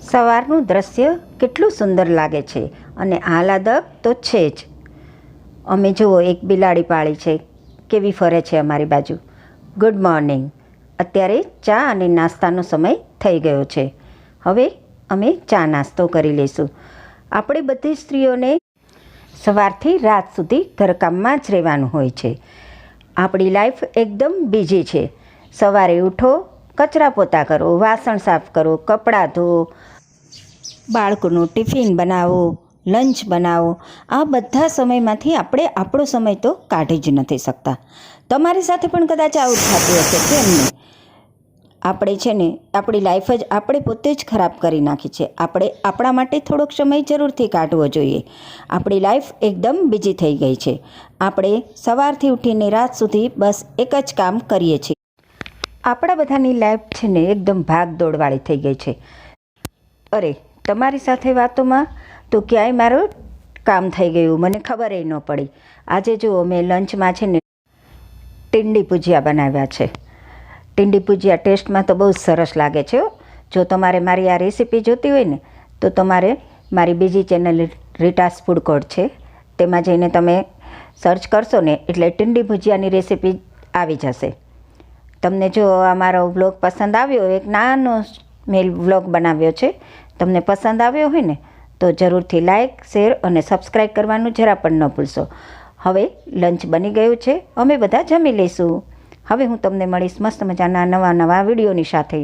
સવારનું દ્રશ્ય કેટલું સુંદર લાગે છે અને આહલાદક તો છે જ. અમે જુઓ, એક બિલાડી પાળી છે. કેવી ફરે છે અમારી બાજુ. ગુડ મોર્નિંગ અત્યારે ચા અને નાસ્તાનો સમય થઈ ગયો છે. હવે અમે ચા નાસ્તો કરી લઈશું. આપણે બધી સ્ત્રીઓને સવારથી રાત સુધી ઘરકામમાં જ રહેવાનું હોય છે. આપણી લાઈફ એકદમ બીજી છે. સવારે ઉઠો કચરા પોતા કરો, વાસણ સાફ કરો, કપડાં ધો. બાળકોનું ટિફિન બનાવો, લંચ બનાવો. આ બધા સમયમાંથી આપણે આપણો સમય તો કાઢી જ નથી શકતા. તમારી સાથે પણ કદાચ આવું થતું હશે, કેમ નહીં? આપણે છે ને, આપણી લાઈફ જ આપણે પોતે જ ખરાબ કરી નાખી છે. આપણે આપણા માટે થોડોક સમય જરૂરથી કાઢવો જોઈએ. આપણી લાઈફ એકદમ બીજી થઈ ગઈ છે. આપણે સવારથી ઉઠીને રાત સુધી બસ એક જ કામ કરીએ છીએ. આપણા બધાની લાઈફ છે ને એકદમ ભાગ દોડવાળી થઈ ગઈ છે. અરે, તમારી સાથે વાતોમાં તો ક્યાંય મારું કામ થઈ ગયું, મને ખબર ન પડી. આજે જુઓ મેં લંચમાં છે ને ટીંડી ભુજિયા બનાવ્યા છે. ટીંડી ભુજિયા ટેસ્ટમાં તો બહુ સરસ લાગે છે જો તમારે મારી આ રેસીપી જોતી હોય ને, તો તમારે મારી બીજી ચેનલ રીટાસ ફૂડ કોર્ટ છે. તેમાં જઈને તમે સર્ચ કરશો ને, એટલે ટીંડી ભુજિયાની રેસીપી આવી જશે. તમને જો આ મારો વ્લોગ પસંદ આવ્યો, એક નાનો મેલ વ્લોગ બનાવ્યો છે, તમને પસંદ આવ્યો હોય ને, તો જરૂરથી લાઇક શેર અને સબસ્ક્રાઈબ કરવાનું જરા પણ ન ભૂલશો. હવે લંચ બની ગયું છે, અમે બધા જમી લઈશું. હવે હું તમને મળીશ મસ્ત મજાના નવા નવા વિડીયોની સાથે.